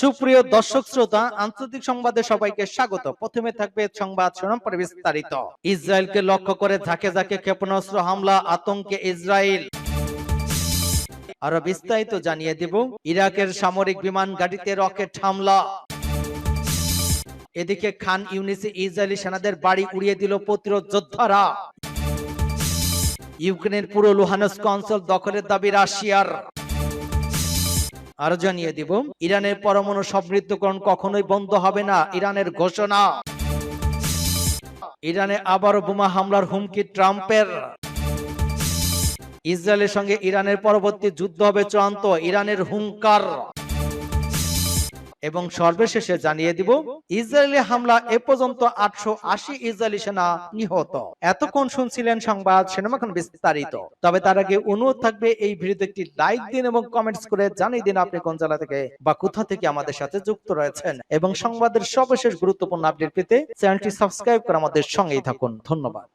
সুপ্রিয় দর্শক শ্রোতা, আন্তর্জাতিক সংবাদে সবাইকে স্বাগত। প্রথমে থাকবে সংবাদ শিরোনাম বিস্তারিত। ইসরায়েলকে লক্ষ্য করে ঝাঁকে ঝাঁকে ক্ষেপণাস্ত্র হামলা, আতঙ্কে ইসরায়েল। আরও বিস্তারিত জানিয়ে দেব, ইরাকের সামরিক বিমান গাড়িতে রকেট হামলা। এদিকে খান ইউনিসে ইসরায়েলি সেনাদের বাড়ি উড়িয়ে দিল প্রতিরোধ যোদ্ধারা। ইউক্রেনের পুরো লুহানস্ক অঞ্চল দখলের দাবি রাশিয়ার। আরও জানিয়ে দিব, ইরানের পরমাণু সমৃদ্ধকরণ কখনোই বন্ধ হবে না, ইরানের ঘোষণা। ইরানে আবারও বোমা হামলার হুমকি ট্রাম্পের। ইসরায়েলের সঙ্গে ইরানের পরবর্তী যুদ্ধ হবে চূড়ান্ত, ইরানের হুঙ্কার। এবং সর্বশেষে জানিয়ে দিব ইসরায়েলি হামলা এ পর্যন্ত আটশো আশি ইসরায়েলি সেনা নিহত। এতক্ষণ শুনছিলেন সংবাদ সিনেমাখন বিস্তারিত। তবে তার আগে অনুরোধ থাকবে এই ভিডিওতে একটি লাইক দিন এবং কমেন্টস করে জানিয়ে দিন আপনি কোন জেলা থেকে বা কোথা থেকে আমাদের সাথে যুক্ত রয়েছেন এবং সংবাদের সর্বশেষ গুরুত্বপূর্ণ আপডেট পেতে চ্যানেলটি সাবস্ক্রাইব করে আমাদের সঙ্গেই থাকুন। ধন্যবাদ।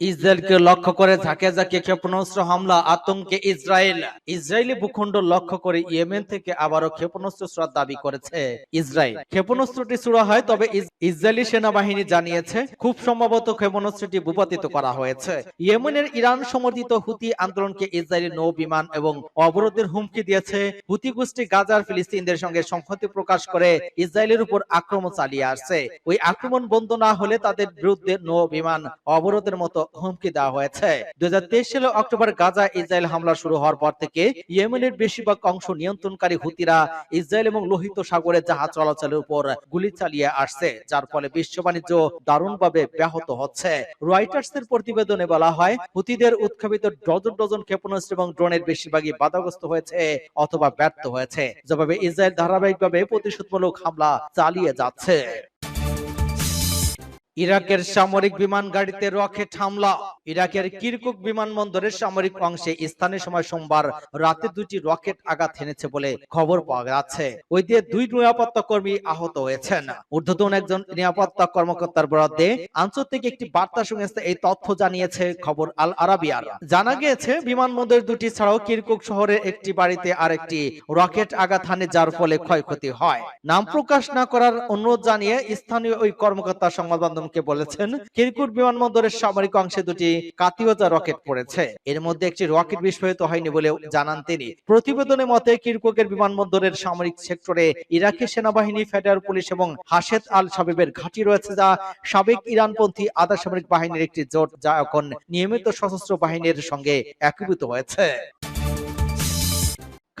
ইসরায়েলকে লক্ষ্য করে ঝাঁকে ঝাঁকে ক্ষেপণাস্ত্র হামলা আতঙ্কে ইসরায়েল। ইসরায়েলি ভূখণ্ড লক্ষ্য করে ইয়েমেন থেকে আবারও ক্ষেপণাস্ত্র ছোড়ার দাবি করেছে ইসরায়েল। ক্ষেপণাস্ত্রটি ছোড়া হয়, তবে ইসরায়েলি সেনাবাহিনী জানিয়েছে, খুব সম্ভবত ক্ষেপণাস্ত্রটি ভূপাতিত করা হয়েছে। ইয়েমেনের ইরান সমর্থিত হুতি আন্দোলনকে ইসরায়েলি নৌ বিমান এবং অবরোধের হুমকি দিয়েছে। হুতি গোষ্ঠী গাজার ফিলিস্তিনদের সঙ্গে সংহতি প্রকাশ করে ইসরায়েলের উপর আক্রমণ চালিয়ে আসছে। ওই আক্রমণ বন্ধ না হলে তাদের বিরুদ্ধে নৌ বিমান অবরোধের মতো হুমকি দেওয়া হয়েছে। দুই সালে অক্টোবর গাজা ইসরায়েল হামলা শুরু হওয়ার পর থেকে ইয়েমেনের বেশিরভাগ অংশ নিয়ন্ত্রণকারী হুতিরা ইসরায়েল এবং লোহিত সাগরে জাহাজ চলাচলের উপর গুলি চালিয়ে আসছে, যার ফলে বিশ্ব বাণিজ্য দারুণভাবে ব্যাহত হচ্ছে। রয়টার্স এর প্রতিবেদনে বলা হয়, হুতিদের উৎক্ষেপিত ডজন ডজন ক্ষেপণাস্ত্র এবং ড্রোনের বেশিরভাগই বাধাগ্রস্ত হয়েছে অথবা ব্যর্থ হয়েছে যেভাবে ইসরায়েল ধারাবাহিকভাবে প্রতিশোধমূলক হামলা চালিয়ে যাচ্ছে। ইরাকের সামরিক বিমান গাড়িতে রকেট হামলা। ইরাকের কিরকুক বিমানবন্দরের সামরিক অংশে স্থানীয় সময় সোমবার রাতে দুটি রকেট আঘাত হেনেছে বলে খবর পাওয়া যাচ্ছে। ওই দিয়ে দুই নিরাপত্তা কর্মী আহত হয়েছেন। ঊর্ধ্বতন একজন নিরাপত্তা কর্মকর্তার বরাদ্দে আন্তর্জাতিক একটি বার্তা সংস্থা এই তথ্য জানিয়েছে খবর আল আরাবিয়ার জানা গিয়েছে বিমানবন্দর দুটি ছাড়াও কিরকুক শহরের একটি বাড়িতে আরেকটি রকেট আঘাত হানে যার ফলে ক্ষয়ক্ষতি হয়। নাম প্রকাশ না করার অনুরোধ জানিয়ে স্থানীয় ওই কর্মকর্তা সংবাদ মাধ্যমকে বলেছেন কিরকুট বিমানবন্দরের সামরিক অংশে দুটি কাতিওজা রকেট পড়েছে। এর মধ্যে একটি রকেট বিস্ফোরিত হয়নি বলেও জানান তিনি। প্রতিবেদনের মতে কিরকুকের বিমানবন্দরের সামরিক সেক্টরে ইরাকি সেনাবাহিনী ফেডারেল পুলিশ এবং হাসেদ আল সাবিবের ঘাঁটি রয়েছে যা সাবেক ইরানপন্থী আধা সামরিক বাহিনীর একটি জোট যা এখন নিয়মিত সশস্ত্র বাহিনীর সঙ্গে একীভূত হয়েছে।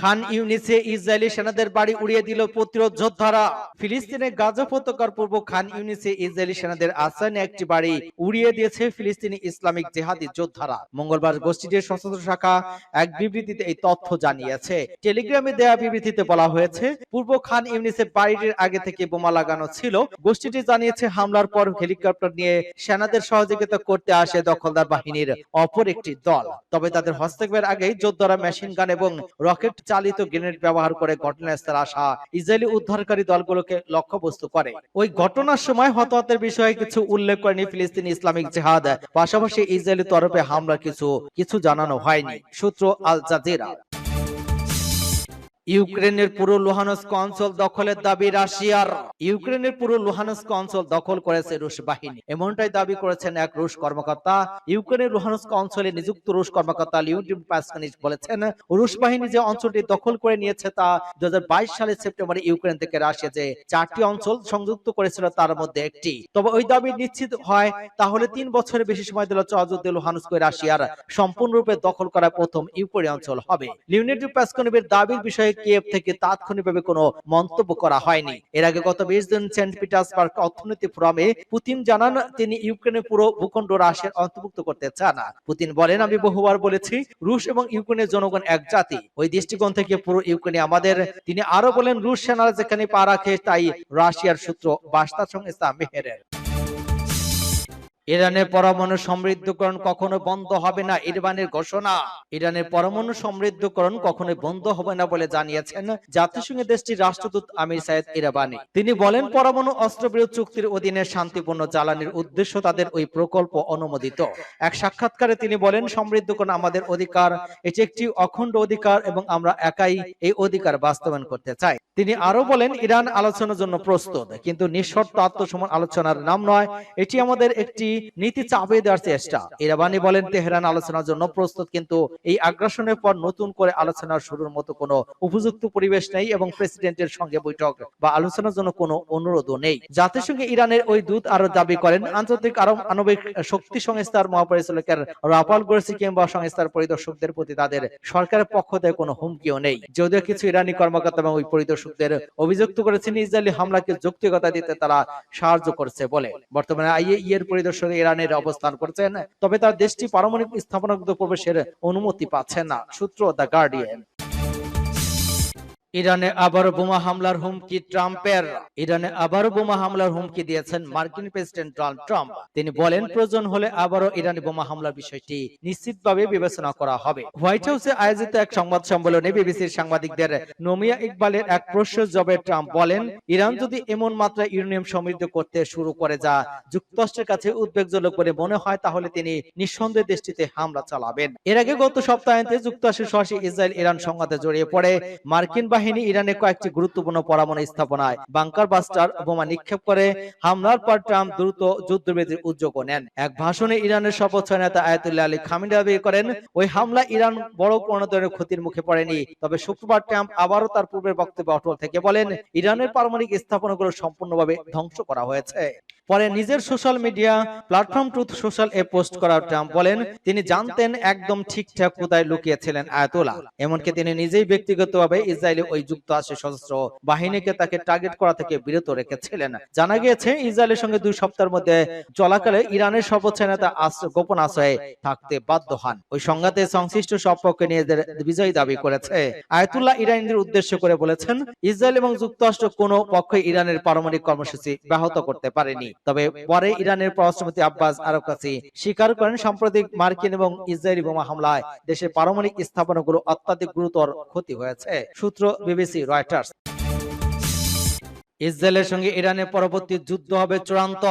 খান ইউনিসে ইসরায়েলি সেনাদের বাড়ি উড়িয়ে দিল প্রতিরোধ যোদ্ধারা। ফিলিস্তিনে গাজা উপত্যকার পূর্ব খান ইউনিসে ইসরায়েলি সেনাদের নিয়ে একটি বাড়ি উড়িয়ে দিয়েছে ফিলিস্তিনি ইসলামিক জেহাদি যোদ্ধারা। মঙ্গলবার গোষ্ঠীটির সশস্ত্র শাখা এক বিবৃতিতে এই তথ্য জানিয়েছে। টেলিগ্রামে দেয়া বিবৃতিতে বলা হয়েছে, পূর্ব খান ইউনিসের বাড়িটির আগে থেকে বোমা লাগানো ছিল। গোষ্ঠীটি জানিয়েছে, হামলার পর হেলিকপ্টার নিয়ে সেনাদের সহযোগিতা করতে আসে দখলদার বাহিনীর অপর একটি দল। তবে তাদের হস্তক্ষেপের আগেই যোদ্ধারা মেশিন গান এবং রকেট চালিত গ্রেনেড ব্যবহার করে ঘটনাস্থলে আসা ইসরায়েলি উদ্ধারকারী দলগুলোকে লক্ষ্যবস্তু করে। ওই ঘটনার সময় হতাহতের বিষয়ে কিছু উল্লেখ করেনি ফিলিস্তিনি ইসলামিক জেহাদ। পাশাপাশি ইসরায়েলি তরফে হামলা কিছু কিছু জানানো হয়নি, সূত্র আল জাজিরা। ইউক্রেনের পুরো লুহানস্ক অঞ্চল দখলের দাবি রাশিয়ার। ইউক্রেনের পুরো লুহানস্ক অঞ্চল দখল করেছে রুশ বাহিনী। এমনটাই দাবি করেছেন এক রুশ কর্মকর্তা। ইউক্রেনের লুহানস্ক অঞ্চলে নিযুক্ত রুশ কর্মকর্তা লিউডিম পাসকানিস বলেছেন রুশ বাহিনী যে অঞ্চলটি দখল করে নিয়েছে তা দু সালের সেপ্টেম্বরে ইউক্রেন থেকে রাশিয়া যে চারটি অঞ্চল সংযুক্ত করেছিল তার মধ্যে একটি। তবে ওই দাবি নিশ্চিত হয় তাহলে তিন বছরের বেশি সময় দিল চযুদ্ধ লুহানস্ক রাশিয়ার সম্পূর্ণরূপে দখল করা প্রথম ইউক্রেন অঞ্চল হবে। লিউনিটি পাসকনিবের দাবির বিষয়ে কিয়েভ থেকে তাৎক্ষণিকভাবে কোনো মন্তব্য করা হয়নি। এর আগে গত বিশ দিন সেন্ট পিটার্সবার্গ অর্থনীতি ফোরামে পুতিন জানান, তিনি ইউক্রেনের পুরো ভূখণ্ড রাশিয়ার অন্তর্ভুক্ত করতে চান। না পুতিন বলেন, আমি বহুবার বলেছি, রুশ এবং ইউক্রেনের জনগণ এক জাতি। ওই দৃষ্টিকোণ থেকে পুরো ইউক্রেনে আমাদের। তিনি আরও বলেন, রুশ সেনারা যেখানে পা রাখে, তাই রাশিয়ার সূত্র বার্তা সংস্থা মেহেরের। ইরানের পরমাণু সমৃদ্ধকরণ কখনো বন্ধ হবে না, ইরবানের ঘোষণা। ইরানের পরমাণু সমৃদ্ধকরণ কখনোই বন্ধ হবে না বলে জানিয়েছেন জাতিসংঘের দেশটির রাষ্ট্রদূত আমির সাইদ ইরাবানি। তিনি বলেন, পরমাণু অস্ত্রবিরোধ চুক্তির অধীনে শান্তিপূর্ণ জ্বালানির উদ্দেশ্য তাদের ওই প্রকল্প অনুমোদিত। এক সাক্ষাৎকারে তিনি বলেন, সমৃদ্ধকরণ আমাদের অধিকার, এটি একটি অখণ্ড অধিকার এবং আমরা একাই এই অধিকার বাস্তবায়ন করতে চাই। তিনি আরও বলেন, ইরান আলোচনার জন্য প্রস্তুত, কিন্তু নিঃশর্ত আত্মসমান আলোচনার নাম নয়, এটি আমাদের একটি নীতি চাপিয়ে দেওয়ার চেষ্টা। ইরাবানি বলেন তেহরান আলোচনার জন্য প্রস্তুত, কিন্তু এই আগ্রাসনের পর নতুন করে আলোচনা শুরুর মতো কোনো উপযুক্ত পরিবেশ নেই এবং প্রেসিডেন্টের সঙ্গে বৈঠক বা আলোচনার জন্য কোনো অনুরোধও নেই। জাতিসংঘে ইরানের ওই দূত আরও দাবি করেন, আন্তর্জাতিক আরব আণবিক শক্তি সংস্থার মহাপরিচালকের রাফাল গোরসি কিংবা সংস্থার পরিদর্শকদের প্রতি তাদের সরকারের পক্ষ থেকে কোনো হুমকিও নেই। যদিও কিছু ইরানি কর্মকর্তা এবং ওই পরিদর্শকদের অভিযুক্ত করেছেন, ইসরায়েলি হামলাকে যৌক্তিকতা দিতে তারা সাহায্য করছে বলে। বর্তমানে আইএ এর পরিদর্শক ইরানের অবস্থান করছেন, তবে তার দেশটি পারমাণবিক স্থাপনাগুলো প্রবেশের অনুমতি পাচ্ছে না, সূত্র দ্য গার্ডিয়ান। ইরানে আবারও বোমা হামলার হুমকি ট্রাম্পের। ইরানে আবারও বোমা হামলার হুমকি দিয়েছেন মার্কিন প্রেসিডেন্ট ডোনাল্ড ট্রাম্প। তিনি বলেন, প্রয়োজন হলে আবারও ইরানি বোমা হামলার বিষয়টি নিশ্চিতভাবে বিবেচনা করা হবে। হোয়াইট হাউসে আয়োজিত এক সংবাদ সম্মেলনে বিবিসির সাংবাদিকদের নোমিয়া ইকবালের এক প্রশ্নের জবাবে ট্রাম্প বলেন, ইরান যদি এমন মাত্রায় ইউরেনিয়াম সমৃদ্ধ করতে শুরু করে যা যুক্তরাষ্ট্রের কাছে উদ্বেগজনক বলে মনে হয়, তাহলে তিনি নিঃসন্দেহে দেশটিতে হামলা চালাবেন। এর আগে গত সপ্তাহে যুক্তরাষ্ট্রের সরাসরি ইসরায়েল ইরান সংঘাতে জড়িয়ে পড়ে মার্কিন বাহিনী ইরানে কয়েকটি গুরুত্বপূর্ণ পরমাণু স্থাপনায় বাংকার বাস্টার বোমা নিক্ষেপ করে হামলার পর ট্রাম্প দ্রুত যুদ্ধবিরতির উদ্যোগ নেন। এক ভাষণে ইরানের শপথ নেতা আয়াতুল্লাহ আলী খামিনি দাবি করেন, ওই হামলা ইরান বড় কোনো ধরনের ক্ষতির মুখে পড়েনি। তবে শুক্রবার ট্রাম্প আবারও তার পূর্বের বক্তব্যে অটল থেকে বলেন, ইরানের পারমাণবিক স্থাপনাগুলো সম্পূর্ণভাবে ধ্বংস করা হয়েছে। পরে নিজের social media platform truth social এ পোস্ট করা ট্রাম্প বলেন, তিনি জানতেন একদম ঠিকঠাক কোথায় লুকিয়েছিলেন আয়াতুল্লাহ। এমনকি তিনি নিজেই ব্যক্তিগতভাবে ইসরায়েলি ওই যুক্তরাষ্ট্রের সশস্ত্র বাহিনীকে তাকে টার্গেট করা থেকে বিরত রেখেছিলেন। জানা গিয়েছে, ইসরায়েলের সঙ্গে দুই সপ্তাহের মধ্যে চলাকালে ইরানের সর্বোচ্চ নেতা গোপন আশ্রয়ে থাকতে বাধ্য হন। ওই সংঘাতে সংশ্লিষ্ট সব পক্ষে নিজেদের বিজয় দাবি করেছে। আয়াতুল্লাহ ইরানিদের উদ্দেশ্য করে বলেছেন, ইসরায়েল এবং যুক্তরাষ্ট্র কোনো পক্ষে ইরানের পারমাণবিক কর্মসূচি ব্যাহত করতে পারেনি। তবে পরে ইরানের পররাষ্ট্রমন্ত্রী আব্বাস আরকাসি স্বীকার করেন সাম্প্রতিক মার্কিন এবং ইসরায়েলি বোমা হামলায় দেশের পারমাণবিক স্থাপনাগুলো অত্যাধিক গুরুতর ক্ষতি হয়েছে। সূত্র বিবিসি, রয়টার্স। ইসরায়েলের সঙ্গে ইরানের পরবর্তী যুদ্ধ হবে চূড়ান্ত।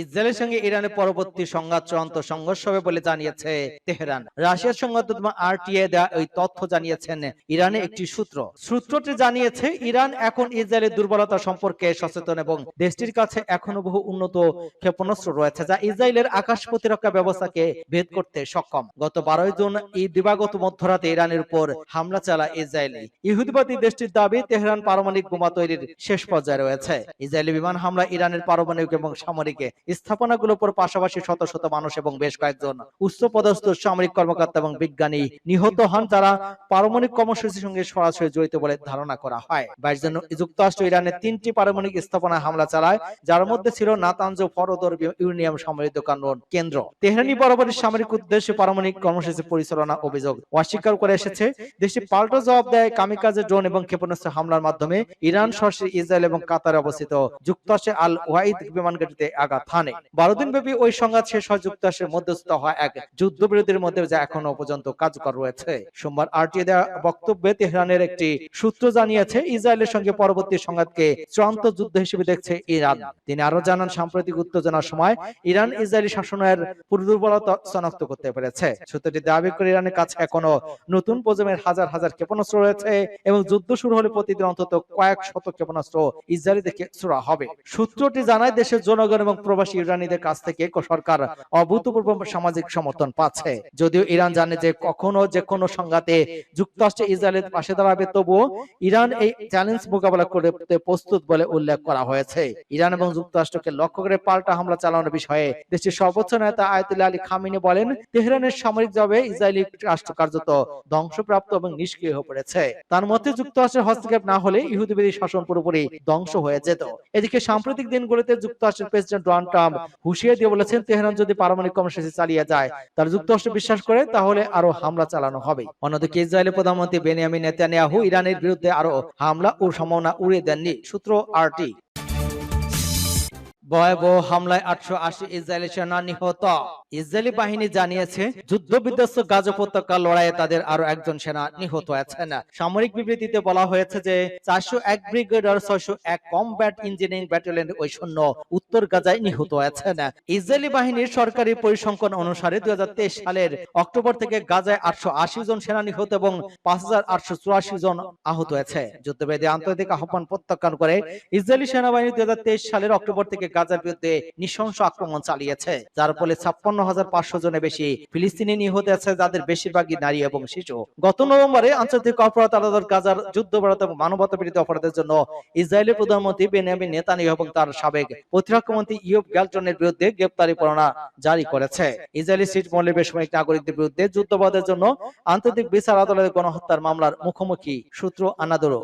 ইসরায়েলের সঙ্গে ইরানের পরবর্তী সংঘাত চূড়ান্ত সংঘর্ষ হবে বলে জানিয়েছে তেহরান। রাশিয়ার সংবাদমাধ্যম আরটিএ দেওয়া ওই তথ্য জানিয়েছেন ইরানে একটি সূত্র। সূত্রটি জানিয়েছে, ইরান এখন ইসরায়েলের দুর্বলতা সম্পর্কে সচেতন এবং দেশটির কাছে এখনও বহু উন্নত ক্ষেপণাস্ত্র রয়েছে যা ইসরায়েলের আকাশ প্রতিরক্ষা ব্যবস্থাকে ভেদ করতে সক্ষম। গত বারোই জুন এই দিবাগত মধ্যরাতে ইরানের উপর হামলা চালায় ইসরায়েলি। ইহুদিবাদী দেশটির দাবি, তেহরান পারমাণবিক বোমা তৈরির শেষ পর্যায়ে রয়েছে। ইসরায়েলি বিমান হামলা ইরানের পারমাণবিক এবং সামরিক স্থাপনাগুলোর উপর পাশাপাশি শত শত মানুষ এবং বেশ কয়েকজন উচ্চ পদস্থ সামরিক কর্মকর্তা এবং বিজ্ঞানী নিহত হন, যারা পারমাণবিক কর্মসূচির সঙ্গে সরাসরি জড়িত বলে ধারণা করা হয়। বাইশ জন যুক্তরাষ্ট্র, ইরানের তিনটি পারমাণবিক স্থাপনায় হামলা চালায়, যার মধ্যে ছিল নাতাঞ্জ ফরদর ইউরেনিয়াম সমৃদ্ধ কারণ কেন্দ্র। তেহরানি বরাবরই সামরিক উদ্দেশ্যে পারমাণবিক কর্মসূচি পরিচালনা অভিযোগ অস্বীকার করে এসেছে। দেশটি পাল্টা জবাব দেয় কামিকাজে ড্রোন এবং ক্ষেপণাস্ত্র হামলার মাধ্যমে ইরান, সরাসরি ইসরায়েল এবং কাতারে অবস্থিত। যুক্তরাষ্ট্রের আল ওয়াইদ বিমান ঘাঁটিতে আঘাত হানে। বারো দিন ব্যাপী ওই সংঘাত শেষ হয় যুক্তরাষ্ট্রের মধ্যস্থ হওয়া এক যুদ্ধবিরতির মধ্যে যা এখনও পর্যন্ত কার্যকর রয়েছে। সোমবার আরটিএ দেওয়া বক্তব্যে তেহরানের একটি সূত্র জানিয়েছে, ইসরায়েলের সঙ্গে পরবর্তী সংঘাতকে চূড়ান্ত যুদ্ধ হিসেবে দেখছে ইরান। তিনি আরও জানান, সাম্প্রতিক উত্তেজনার সময় ইরান ইসরায়েলি শাসনের দুর্বলতা শনাক্ত করতে পেরেছে। সূত্রটি দাবি করে ইরানের কাছে এখনও নতুন প্রজন্মের হাজার হাজার ক্ষেপণাস্ত্র রয়েছে এবং যুদ্ধ শুরু হলে প্রতিদিন অন্তত কয়েক শত ক্ষেপণাস্ত্র ইসরায়েলি থেকে ছোড়া হবে। সূত্রটি জানায় দেশের জনগণ এবং প্রবাসী ইরানিদের কাছ থেকে সরকার অভূতপূর্ব সামাজিক সমর্থন পাচ্ছে। যদিও ইরান জানে যে কখনো যে কোনো সংঘাতে যুক্তরাষ্ট্র ইসরায়েলের পাশে দাঁড়াবে, তবুও ইরান এই চ্যালেঞ্জ মোকাবেলা করতে প্রস্তুত বলে উল্লেখ করা হয়েছে। ইরান এবং যুক্তরাষ্ট্রকে লক্ষ্য করে পাল্টা হামলা চালানোর বিষয়ে দেশটির সর্বোচ্চ নেতা আয়তুল্লাহ আলী খামিনি বলেন, তেহরানের সামরিক জবে ইসরায়েলি রাষ্ট্র কার্যত ধ্বংসপ্রাপ্ত এবং নিষ্ক্রিয় হয়ে পড়েছে। তার মতে, যুক্তরাষ্ট্রের হস্তক্ষেপ না হলে ইহুদিবাদী শাসন পুরোপুরি ধ্বংস হয়ে যেত। এদিকে সাম্প্রতিক দিনগুলোতে যুক্তরাষ্ট্রের প্রেসিডেন্ট ডোনাল্ড ট্রাম্প হুঁশিয়ার দিয়ে বলেছেন তেহরান যদি পারমাণবিক কর্মসূচি চালিয়ে যায় তাহলে যুক্তরাষ্ট্র বিশ্বাস করে তাহলে আরও হামলা চালানো হবে। অন্যদিকে ইসরায়েলের প্রধানমন্ত্রী বেনিয়ামিন নেতানিয়াহু ইরানের বিরুদ্ধে আরও হামলা ও সম্ভাবনা উড়িয়ে দেননি। সূত্র আরটি। ভয়াবহ হামলায় আটশো আশি ইসরায়েলি সেনা নিহত। ইসরায়েলি বাহিনী জানিয়েছে যুদ্ধ বিধ্বস্ত গাজ উপত্যকা লড়াইয়ে তাদের আরও একজন সেনা নিহত হয়েছেন। সামরিক বিবৃতিতে বলা হয়েছে যে, চারশো এক ব্রিগেডার, ছয়শো এক কমব্যাট ইঞ্জিনিয়ারিং ব্যাটালিয়নের ওই সৈন্য উত্তর গাজায় নিহত হয়েছেন। ইসরায়েলি বাহিনীর সরকারি পরিসংখ্যান অনুসারে দুই হাজার তেইশ সালের অক্টোবর থেকে গাজায় আটশো আশি জন সেনা নিহত এবং পাঁচ হাজার আটশো চুরাশি জন আহত হয়েছে। যুদ্ধবেদী আন্তর্জাতিক আহ্বান প্রত্যাখ্যান করে ইসরায়েলি সেনাবাহিনী দুই হাজার তেইশ সালের অক্টোবর থেকে গাজার বিরুদ্ধে নৃশংস আক্রমণ চালিয়েছে, যার ফলে ছাপ্পান্ন হাজার পাঁচশো জনের বেশি ফিলিস্তিনি নিহত আছে যাদের বেশিরভাগই নারী এবং শিশু। গত নভেম্বরে আন্তর্জাতিক অপরাধ আদালত গাজার যুদ্ধবরত এবং মানবতা বিরোধী অপরাধের জন্য ইসরায়েলের প্রধানমন্ত্রী বেনিয়ামিন নেতানিয়াহু এবং তার সাবেক প্রতিরক্ষা মন্ত্রী ইয়ব গ্যালটনের বিরুদ্ধে গ্রেপ্তারি পরোয়ানা জারি করেছে। ইসরায়েলি সিট মহলের বেসামরিক নাগরিকদের বিরুদ্ধে যুদ্ধবাদের জন্য আন্তর্জাতিক বিচার আদালতে গণহত্যার মামলার মুখোমুখি সূত্র আনাদুরো।